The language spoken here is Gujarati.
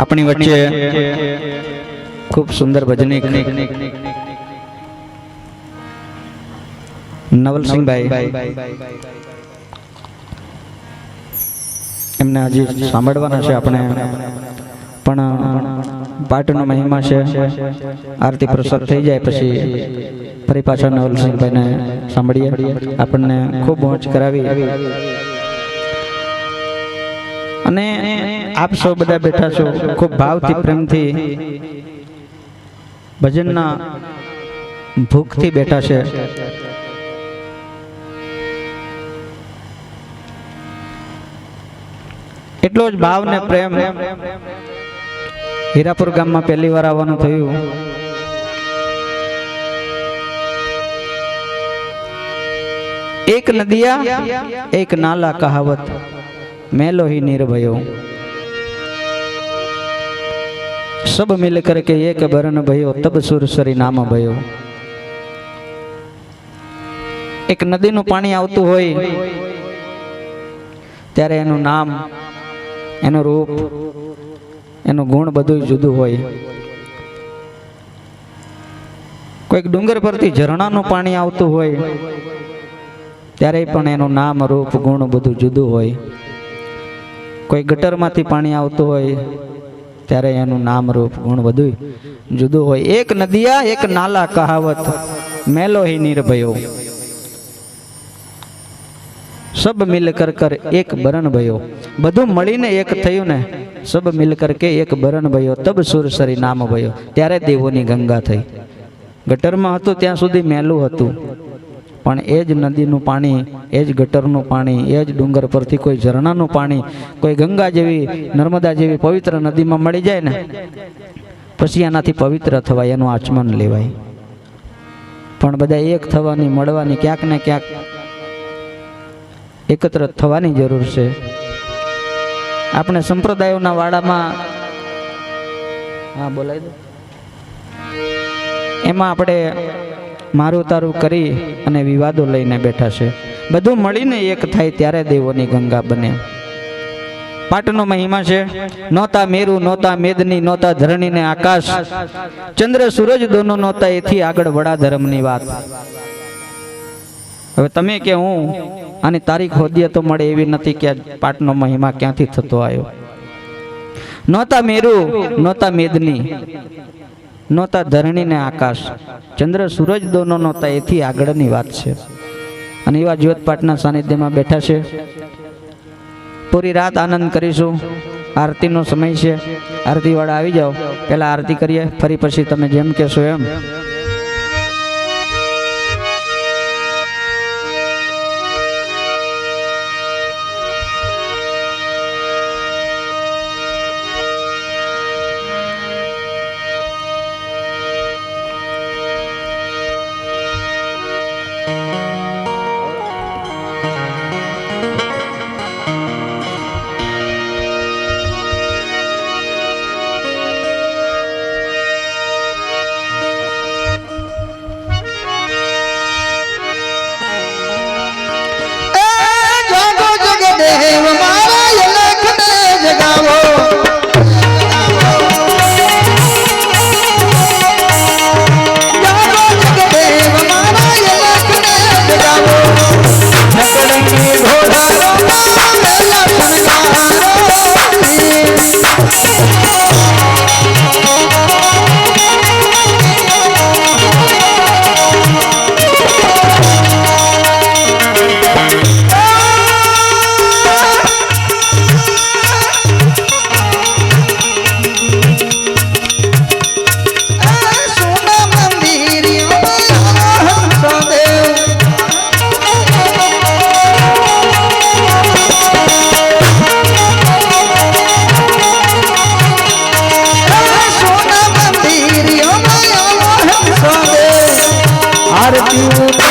આપણી વચ્ચે ખૂબ સુંદર ભજનિક નવલસિંહભાઈ. એમને હજી સાંભળવાના છે આપણે. પણ પાટનો મહિમા છે. આરતી પ્રસાદ થઈ જાય પછી ફરી પાછા નવલસિંહભાઈને સાંભળીએ. આપણને ખૂબ મોજ કરાવી. અને આપ સૌ બધા બેઠા છો, ખૂબ ભાવથી, પ્રેમથી, ભજનના ભૂખથી બેઠા છે. એટલો જ ભાવ ને પ્રેમ હીરાપુર ગામમાં પહેલી વાર આવવાનું થયું. એક નદિયા, એક નાલા કહાવત મેલોહી નિર્ભયો. સબ મિલ કે એક બરન ભયો, તબ સુરસરી નામ ભયો. એક નદીનું પાણી આવતું હોય, ત્યારે એનું નામ, એનું રૂપ, એનું ગુણ બધું જુદું હોય. કોઈક ડુંગર પરથી ઝરણાનું પાણી આવતું હોય, ત્યારે પણ એનું નામ, રૂપ, ગુણ બધું જુદું હોય. કોઈ ગટરમાંથી પાણી આવતું હોય ત્યારે એનું નામ રૂપ ગુણ બધું જુદું હોય. એક નદિયા, એક નાલા કહાવત. મેલો હી નિર્ભયો. સબ મિલ કર કર એક બરણ ભયો. બધું મળીને એક થયું ને, સબ મિલ કર કે એક બરણ ભયો. તબ સુરસરી નામ ભયો. ત્યારે દેવોની ગંગા થઈ. ગટરમાં હતું, ત્યાં સુધી મેલું હતું. પણ એ જ નદીનું પાણી, એ જ ગટરનું પાણી, એ જ ડુંગર પરથી કોઈ ઝરણાનું પાણી, કોઈ ગંગા જેવી, નર્મદા જેવી પવિત્ર નદીમાં મળી જાય ને, પછી એનાથી પવિત્ર થવાય, એનું આચમન લેવાય. પણ બધા એક થવાની, મળવાની, ક્યાંક ને ક્યાંક એકત્ર થવાની જરૂર છે. આપણે સંપ્રદાયોના વાડામાં હા બોલાય દો. એમાં આપણે મારું તારું કરી અને વિવાદો લઈને બેઠા છે. બધું મળીને એક થાય ત્યારે દેવોની ગંગા બને. પાટનો મહિમા છે નોતા મેરુ નોતા મેદની નોતા ધરણી ને આકાશ. ચંદ્ર, સૂરજ દોનો નોતા એથી આગળ વડા ધર્મની વાત. હવે તમે કે હું, આની તારીખ હોદીએ તો મળે એવી નથી કે પાટનો મહિમા ક્યાંથી થતો આવ્યો. નોતા મેરુ નોતા મેદની. નહોતા ધરણી ને આકાશ. ચંદ્ર, સૂરજ દોનો નહોતા, એથી આગળની વાત છે. અને એવા જ્યોતપાઠના સાનિધ્યમાં બેઠા છે. પૂરી રાત આનંદ કરીશું. આરતીનો સમય છે. આરતીવાળા આવી જાઓ. પહેલાં આરતી કરીએ, ફરી પછી તમે જેમ કહેશો એમ. Thank you.